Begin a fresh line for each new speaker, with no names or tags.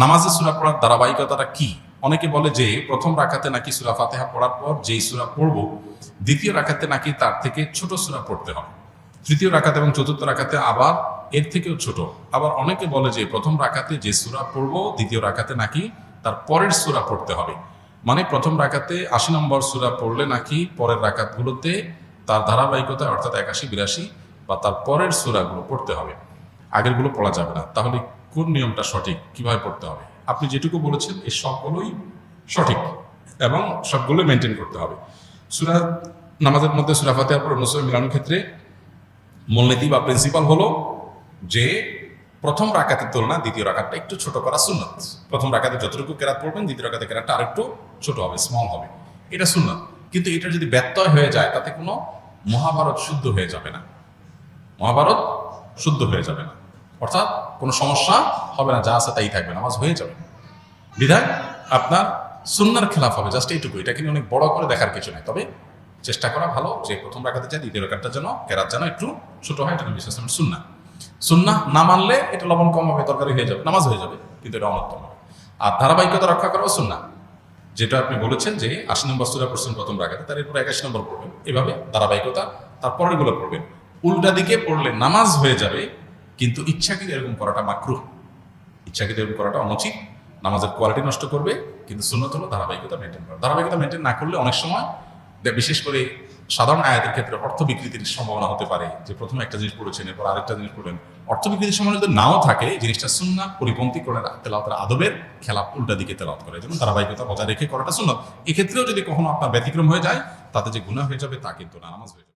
নামাজে সুরা পড়ার ধারাবাহিকতাটা কি? অনেকে বলে যে প্রথম রাখাতে নাকি সুরা ফাতেহা পড়ার পর যেই সুরা পড়ব, দ্বিতীয় রাখাতে নাকি তার থেকে ছোট সুরা পড়তে হবে। তৃতীয় রাখাতে এবং চতুর্থ রাখাতে আবার এর থেকেও ছোট। আবার অনেকে বলে যে প্রথম রাখাতে যে সুরা পড়ব, দ্বিতীয় রাখাতে নাকি তার পরের সুরা পড়তে হবে। মানে প্রথম রাখাতে আশি নম্বর সুরা পড়লে নাকি পরের রাকাতগুলোতে তার ধারাবাহিকতা অর্থাৎ একাশি, বিরাশি বা তার পরের সুরাগুলো পড়তে হবে। আগেরগুলো পড়া যাবে না। তাহলে কোন নিয়মটা সঠিক? কীভাবে পড়তে হবে? আপনি যেটুকু বলেছেন, এই সবগুলোই সঠিক এবং সবগুলো মেনটেন করতে হবে। সুরা নামাজের মধ্যে, সুরা ফাতেহার অনুসরণ মিলানোর ক্ষেত্রে মূলনীতি বা প্রিন্সিপাল হলো যে প্রথম রাকাতের তুলনা দ্বিতীয় রাকাতটা একটু ছোট করা সুন্নত। প্রথম রাকাতে যতটুকু কেরাত পড়বেন, দ্বিতীয় রাকাতে কেরাতটা আরেকটু ছোট হবে স্মল হবে। এটা সুন্নত। কিন্তু এটা যদি ব্যত্যয় হয়ে যায়, তাতে কোনো মহাভারত শুদ্ধ হয়ে যাবে না। মহাভারত শুদ্ধ হয়ে যাবে না। অর্থাৎ কোনো সমস্যা হবে না, যা আছে তাই থাকবে, নামাজ হয়ে যাবে। বিধায় আপনার সুন্নার খেলাফ হবে, জাস্ট এইটুকু এটাকে নিয়ে অনেক বড় করে দেখার কিছু নেই। তবে চেষ্টা করা ভালো যে প্রথম রাখাতে যায় দ্বিতীয় রাখাটা যেন, কেরাত যেন একটু ছোটো হয়, এটা সালামের সুন্না সুন্না না মানলে এটা লবণ কম হবে, তরকারি হয়ে যাবে, নামাজ হয়ে যাবে, কিন্তু এটা হবে আর ধারাবাহিকতা রক্ষা করাও সুন্না যেটা আপনি বলেছেন যে আশি নম্বর সুরা পড়ছেন প্রথম রাখাতে, তার এরপর একাশি নম্বর পড়বেন। এভাবে ধারাবাহিকতা তারপরেরগুলো পড়বেন। উল্টা দিকে পড়লে নামাজ হয়ে যাবে কিন্তু ইচ্ছাকৃত এরকম করাটা মাকরুহ। ইচ্ছাকৃত এরকম করাটা অনুচিত। নামাজের কোয়ালিটি নষ্ট করবে, কিন্তু সুন্নত হলো ধারাবাহিকতা মেনটেন করা। ধারাবাহিকতা মেনটেন না করলে অনেক সময় বিশেষ করে সাধারণ আয়াতের ক্ষেত্রে অর্থ বিকৃতির সম্ভাবনা হতে পারে। যে প্রথমে একটা জিনিস পড়েছেন এরপর আরেকটা জিনিস পড়লেন অর্থ বিকৃতির সম্ভাবনা যদি নাও থাকে জিনিসটা সুন্না পরিপন্থী করে তেলাওয়াতের আদবের খেলা উল্টা দিকে তেলাওয়াত করে। যেমন ধারাবাহিকতা বজায় রেখে করাটা সুন্নত। এক্ষেত্রেও যদি কখনো আপনার ব্যতিক্রম হয়ে যায়, তাতে যে গুণা হয়ে যাবে তা কিন্তু নামাজ হয়ে যাবে।